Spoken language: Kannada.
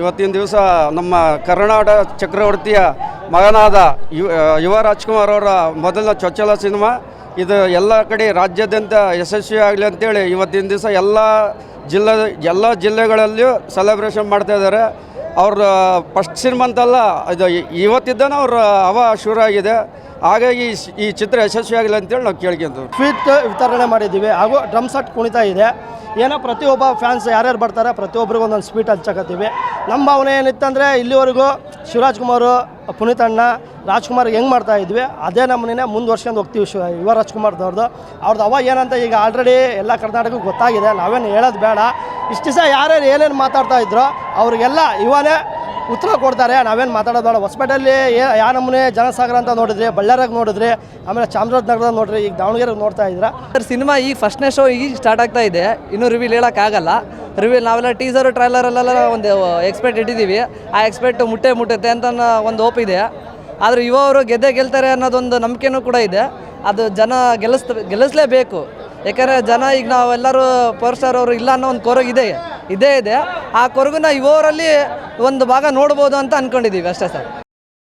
ಇವತ್ತಿನ ದಿವಸ ನಮ್ಮ ಕರ್ನಾಟಕ ಚಕ್ರವರ್ತಿಯ ಮಗನಾದ ಯುವ ಯುವ ರಾಜ್ಕುಮಾರ್ ಅವರ ಮೊದಲ ಚೊಚ್ಚಲ ಸಿನಿಮಾ. ಇದು ಎಲ್ಲ ಕಡೆ ರಾಜ್ಯಾದ್ಯಂತ ಯಶಸ್ವಿ ಆಗಲಿ ಅಂತೇಳಿ ಇವತ್ತಿನ ದಿವಸ ಎಲ್ಲ ಜಿಲ್ಲೆ, ಎಲ್ಲ ಜಿಲ್ಲೆಗಳಲ್ಲಿಯೂ ಸೆಲೆಬ್ರೇಷನ್ ಮಾಡ್ತಾ ಇದ್ದಾರೆ. ಅವ್ರ ಫಸ್ಟ್ ಸಿನಿಮಾ ಅಂತಲ್ಲ ಇದು ಇವತ್ತಿದ್ದಾನೆ ಅವ್ರ ಅವ ಶುರು ಆಗಿದೆ. ಹಾಗಾಗಿ ಈ ಚಿತ್ರ ಯಶಸ್ವಿ ಆಗಲಿ ಅಂತೇಳಿ ನಾವು ಕೇಳ್ಕೊಂತೀವಿ ಸ್ವೀಟ್ ವಿತರಣೆ ಮಾಡಿದ್ದೀವಿ. ಹಾಗೂ ಡ್ರಮ್ ಸೆಟ್ ಕುಣಿತಾ ಇದೆ. ಏನೋ ಪ್ರತಿಯೊಬ್ಬ ಫ್ಯಾನ್ಸ್ ಯಾರ್ಯಾರು ಬರ್ತಾರೆ, ಪ್ರತಿಯೊಬ್ಬರಿಗೂ ಒಂದೊಂದು ಸ್ವೀಟ್ ಹಂಚಕತ್ತೀವಿ ನಮ್ಮ ಭಾವನೆ ಏನಿತ್ತಂದರೆ ಇಲ್ಲಿವರೆಗೂ ಶಿವರಾಜ್ ಕುಮಾರ್, ಪುನೀತ್ ಅಣ್ಣ ರಾಜ್ಕುಮಾರ್ ಹೆಂಗೆ ಮಾಡ್ತಾ ಇದ್ವಿ, ಅದೇ ನಮ್ಮನೆ ಮುಂದುವರ್ಸ್ಕೊಂಡು ಹೋಗ್ತೀವಿ ಶಿವ, ಯುವ ರಾಜ್ಕುಮಾರ್ದವ್ರದ್ದು ಅವ್ರದ್ದು ಅವ ಏನಂತ ಈಗ ಆಲ್ರೆಡಿ ಎಲ್ಲ ಕರ್ನಾಟಕಕ್ಕೆ ಗೊತ್ತಾಗಿದೆ. ನಾವೇನು ಹೇಳೋದು ಬೇಡ. ಇಷ್ಟು ದಿವಸ ಯಾರ್ಯಾರು ಏನೇನು ಮಾತಾಡ್ತಾ ಇದ್ರೋ, ಅವ್ರಿಗೆಲ್ಲ ಇವನೇ ಉತ್ತರ ಕೊಡ್ತಾರೆ. ನಾವೇನು ಮಾತಾಡೋದು ಬೇಡ. ಹೊಸಪೇಟೆಯಲ್ಲಿ ಯಾವ ನಮೂನೆ ಜನಸಾಗರ ಅಂತ ನೋಡಿದ್ರಿ ಬಳ್ಳಾರಾಗ ನೋಡಿದ್ರಿ, ಆಮೇಲೆ ಚಾಮರಾಜನಗರದಾಗ ನೋಡ್ರಿ, ಈಗ ದಾವಣಗೆರೆಗೆ ನೋಡ್ತಾ ಇದ್ದೀರಾ? ಸರ್, ಸಿನಿಮಾ ಈಗ ಫಸ್ಟ್ನೇ ಶೋ ಈಗ ಸ್ಟಾರ್ಟ್ ಆಗ್ತಾ ಇದೆ. ಇನ್ನೂ ರಿವೀಲ್ ಹೇಳೋಕ್ಕಾಗಲ್ಲ ರಿವೀಲ್ ನಾವೆಲ್ಲ ಟೀಸರು ಟ್ರೈಲರಲ್ಲೆಲ್ಲ ಒಂದು ಎಕ್ಸ್ಪೆಕ್ಟ್ ಇಟ್ಟಿದ್ದೀವಿ. ಆ ಎಕ್ಸ್ಪೆಕ್ಟ್ ಮುಟ್ಟೆ ಮುಟ್ಟುತ್ತೆ ಅಂತ ಒಂದು ಹೋಪ್ ಇದೆ. ಆದರೆ ಯುವವರು ಗೆದ್ದೆ ಗೆಲ್ತಾರೆ ಅನ್ನೋದೊಂದು ನಂಬಿಕೆನೂ ಕೂಡ ಇದೆ. ಅದು ಜನ ಗೆಲ್ಲಿಸ್ ಗೆಲ್ಲಿಸಲೇಬೇಕು. ಯಾಕಂದರೆ ಜನ ಈಗ ನಾವೆಲ್ಲರೂ ಪವರ್ ಸ್ಟಾರ್ ಅವರು ಇಲ್ಲ ಅನ್ನೋ ಒಂದು ಕೊರಗು ಇದೆ ಇದೇ. ಆ ಕೊರಗನ್ನ ಇವರಲ್ಲಿ ಒಂದು ಭಾಗ ನೋಡ್ಬೋದು ಅಂತ ಅಂದ್ಕೊಂಡಿದ್ದೀವಿ ಅಷ್ಟೇ ಸರ್.